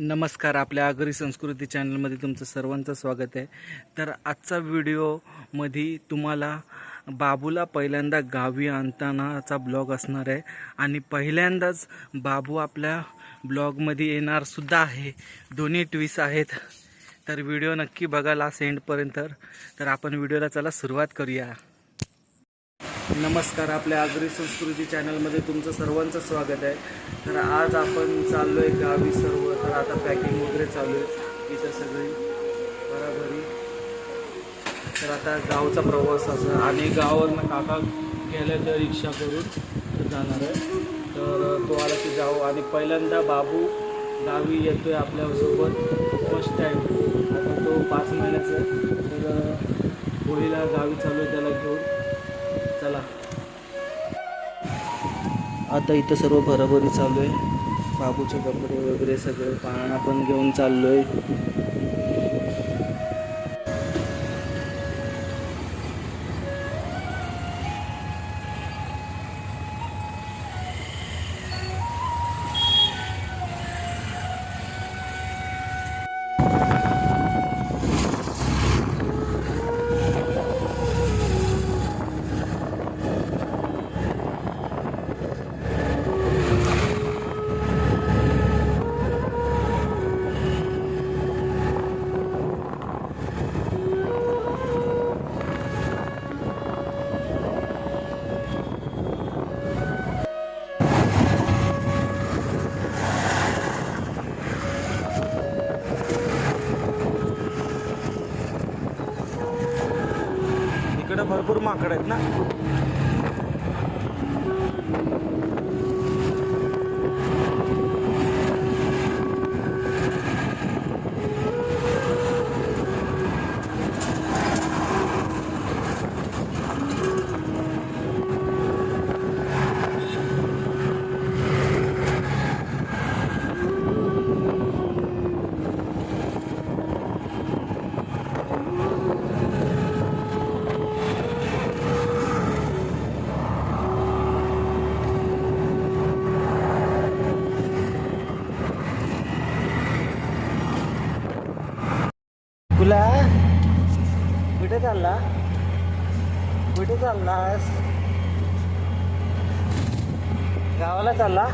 नमस्कार. आपल्या आगरी संस्कृती चॅनलमध्ये तुमचं सर्वांचं स्वागत आहे. तर आजचा व्हिडिओमध्ये तुम्हाला बाबूला पहिल्यांदा गावी आणतानाचा ब्लॉग असणार आहे. आणि पहिल्यांदाच बाबू आपल्या ब्लॉगमध्ये येणारसुद्धा आहे. दोन्ही ट्विस आहेत. तर व्हिडिओ नक्की बघा लास्ट एंडपर्यंत तर आपण व्हिडिओला चला सुरुवात करूया. नमस्कार आपल्या आगरी संस्कृती चॅनलमध्ये तुमचं सर्वांचं स्वागत आहे. तर आज आपण चाललो आहे गावी सर्व. तर आता पॅकिंग वगैरे चालू आहे. इथं सगळी बराबरी. तर आता गावचा प्रवास असा. आणि गावावरनं काका गेलं तर रिक्षा करून जाणार आहे. तर तो आला की जाऊ. आणि पहिल्यांदा बाबू गावी येतो आहे आपल्यासोबत फर्स्ट टाईम आता तो पाच महिन्याचा आहे. तर होळीला गावी चालू आहे त्याला घेऊन. चला. आता इथं सर्व भराभरी चालू आहे बाबूचे कपडे वगैरे सगळे पाहणं पण घेऊन चाललो आहे इकडे भरपूर माकड आहेत ना? तुला कुठे चालला कुठे चाललास? गावाला चालला?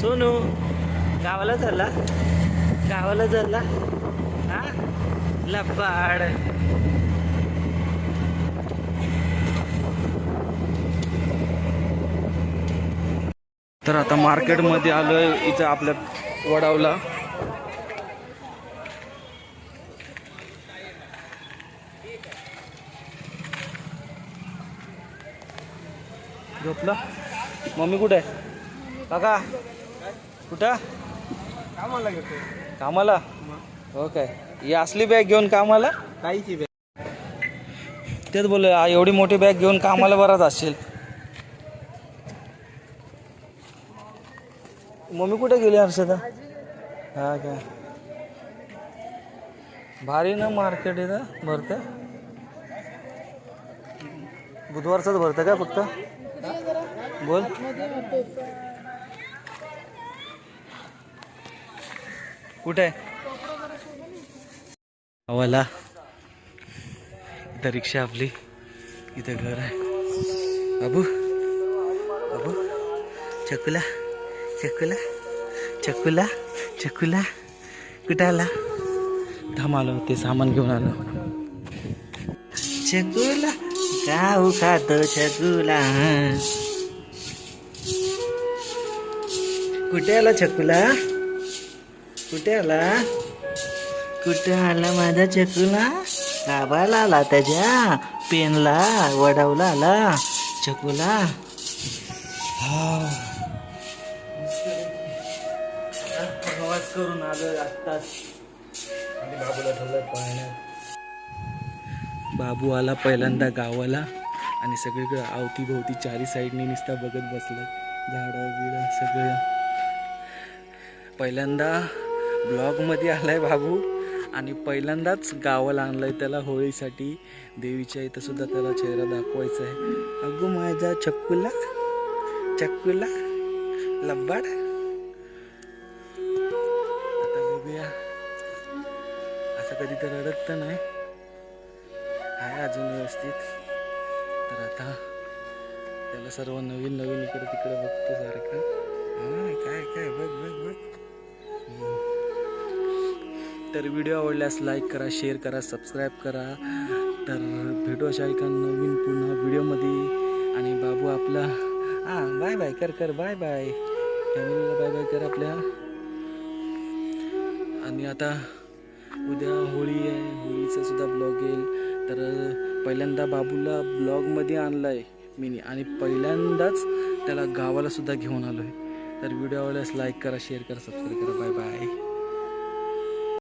सोनू गावाला चालला? गावाला चालला? हा? लपाड. तर आता मार्केटमध्ये आलोय इथं आपल्या वडावला. झोपला? मम्मी कुठे आहे? काका? कुठं? कामाला. घेतो कामाला हो काय ही असली बॅग घेऊन कामाला? काहीची बे तेच बोल एवढी मोठी बॅग घेऊन कामाला बराच असेल मम्मी कुठे गेली हर्षदा? हा काय भारी ना मार्केट इथं भरतं? बुधवारचंच भरतं का फक्त? बोल. कुठे? आहे इथं रिक्षा आपली. इथं घर आहे. अबू. अबू. चकला चकुला चकुला चकुला कुठं आला थांब ते सामान घेऊन आलो. चकुला गाऊ खातो चकुला. कुठे आला चकुला? कुठे आला कुठे आला माझा चकुला. गावाला आला त्याच्या. पेनला वडावला आला. चकुला. हा. करून आलो आत्ताच. आणि बाबूला ठेवलं पाण्यात बाबू आला पहिल्यांदा गावाला आणि सगळीकडे अवतीभोवती चारी साईडने नुसता बघत बसला झाडं बिडं सगळं. पहिल्यांदा ब्लॉगमध्ये आलाय बाबू आणि पहिल्यांदाच गावाला आणलंय त्याला होळीसाठी. देवीच्या इथं सुद्धा त्याला चेहरा दाखवायचा आहे अगो माझा चक्कूला चक्कूला लब्बाड कधी तर रडत तर नाही. आहे अजून व्यवस्थित. तर आता त्याला सर्व नवीन नवीन इकडे तिकडे बघतो सारखं. काय काय बघ बघ बघ. तर व्हिडिओ आवडल्यास लाईक करा शेअर करा सबस्क्राईब करा. तर भेटू अशा एका नवीन पुन्हा व्हिडिओमध्ये. आणि बाबू आपला हां बाय बाय कर कर बाय बाय फॅमिलीला बाय बाय कर आपल्या. आणि आता उद्या होळी आहे. होळीचा सुद्धा ब्लॉग येईल. तर पहिल्यांदा बाबूला ब्लॉगमध्ये आणला आहे मी आणि पहिल्यांदाच त्याला गावाला सुद्धा घेऊन आलो आहे तर व्हिडिओ आवडल्यास लाईक करा शेअर करा सबस्क्राईब करा. Bye bye